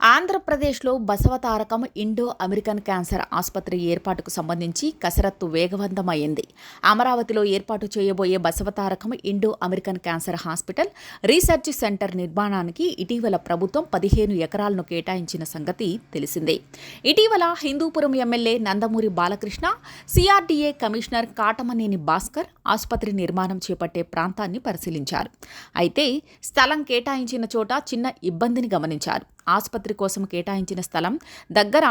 ఆంధ్రప్రదేశ్లో Basavatarakam Indo American cancer ఆసుపత్రి ఏర్పాటుకు సంబంధించి కసరత్తు వేగవంతమైంది. అమరావతిలో ఏర్పాటు చేయబోయే Basavatarakam Indo American cancer hospital research centre నిర్మాణానికి ఇటీవల ప్రభుత్వం పదిహేను ఎకరాలను కేటాయించిన సంగతి తెలిసిందే. ఇటీవల Hindupur MLA Nandamuri Balakrishna CRDA commissioner Katamaneni Bhaskar ఆసుపత్రి నిర్మాణం చేపట్టే ప్రాంతాన్ని పరిశీలించారు. అయితే స్థలం కేటాయించిన చోట చిన్న ఇబ్బందిని గమనించారు. ఆసుపత్రి కోసం కేటాయించిన స్థలం దగ్గర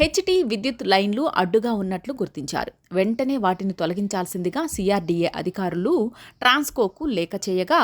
హెచ్టీ విద్యుత్ లైన్లు అడ్డుగా ఉన్నట్లు గుర్తించారు. వెంటనే వాటిని తొలగించాల్సిందిగా సిఆర్డీఏ అధికారులు ట్రాన్స్కోకు లేఖ చేయగా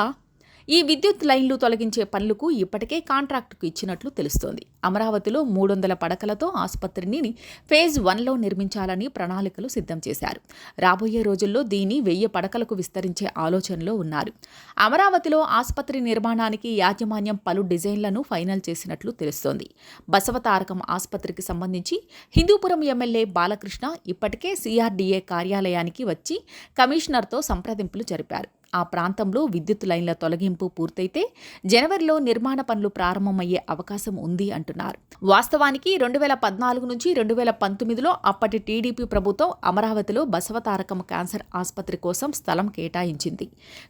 ఈ విద్యుత్ లైన్లు తొలగించే పనులకు ఇప్పటికే కాంట్రాక్టుకు ఇచ్చినట్లు తెలుస్తోంది. అమరావతిలో మూడు వందల పడకలతో ఆసుపత్రిని ఫేజ్ వన్లో నిర్మించాలని ప్రణాళికలు సిద్ధం చేశారు. రాబోయే రోజుల్లో దీన్ని వెయ్యి పడకలకు విస్తరించే ఆలోచనలో ఉన్నారు. అమరావతిలో ఆసుపత్రి నిర్మాణానికి యాజమాన్యం పలు డిజైన్లను ఫైనల్ చేసినట్లు తెలుస్తోంది. బసవతారకం ఆసుపత్రికి సంబంధించి హిందూపురం ఎమ్మెల్యే బాలకృష్ణ ఇప్పటికే సిఆర్డీఏ కార్యాలయానికి వచ్చి కమిషనర్తో సంప్రదింపులు జరిపారు. ఆ ప్రాంతంలో విద్యుత్ లైన్ల తొలగింపు పూర్తయితే జనవరిలో నిర్మాణ పనులు ప్రారంభమయ్యే అవకాశం ఉంది అంటున్నారు. వాస్తవానికి రెండు వేల పద్నాలుగు నుంచి రెండు వేల పంతొమ్మిదిలో అప్పటి టీడీపీ ప్రభుత్వం అమరావతిలో బసవతారకం క్యాన్సర్ ఆసుపత్రి కోసం స్థలం కేటాయించింది.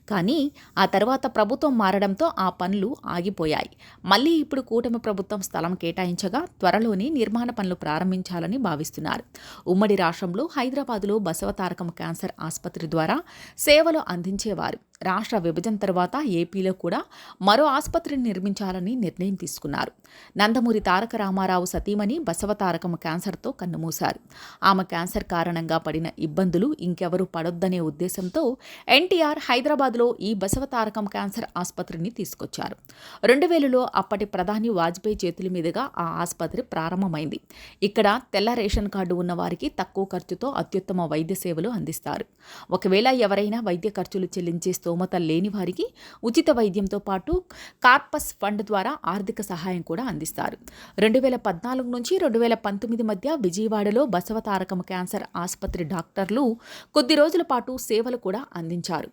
కానీ ఆ తర్వాత ప్రభుత్వం మారడంతో ఆ పనులు ఆగిపోయాయి. మళ్ళీ ఇప్పుడు కూటమి ప్రభుత్వం స్థలం కేటాయించగా త్వరలోనే నిర్మాణ పనులు ప్రారంభించాలని భావిస్తున్నారు. ఉమ్మడి రాష్ట్రంలో హైదరాబాదులో బసవతారకం క్యాన్సర్ ఆసుపత్రి ద్వారా సేవలు అందించేవారు. God రాష్ట్ర విభజన తర్వాత ఏపీలో కూడా మరో ఆసుపత్రిని నిర్మించాలని నిర్ణయం తీసుకున్నారు. నందమూరి తారక రామారావు సతీమణి బసవతారకం క్యాన్సర్తో కన్నుమూశారు. ఆమె క్యాన్సర్ కారణంగా పడిన ఇబ్బందులు ఇంకెవరూ పడొద్దనే ఉద్దేశంతో ఎన్టీఆర్ హైదరాబాద్లో ఈ బసవతారకం క్యాన్సర్ ఆసుపత్రిని తీసుకొచ్చారు. రెండు వేలలో అప్పటి ప్రధాని వాజ్పేయి చేతుల మీదుగా ఆ ఆసుపత్రి ప్రారంభమైంది. ఇక్కడ తెల్ల రేషన్ కార్డు ఉన్న వారికి తక్కువ ఖర్చుతో అత్యుత్తమ వైద్య సేవలు అందిస్తారు. ఒకవేళ ఎవరైనా వైద్య ఖర్చులు చెల్లించే స్తోమత లేని వారికి ఉచిత వైద్యంతో పాటు కార్పస్ ఫండ్ ద్వారా ఆర్థిక సహాయం కూడా అందిస్తారు. రెండు వేల పద్నాలుగు నుంచి రెండు వేల పంతొమ్మిది మధ్య విజయవాడలో బసవతారకం క్యాన్సర్ ఆసుపత్రి డాక్టర్లు కొద్ది రోజుల పాటు సేవలు కూడా అందించారు.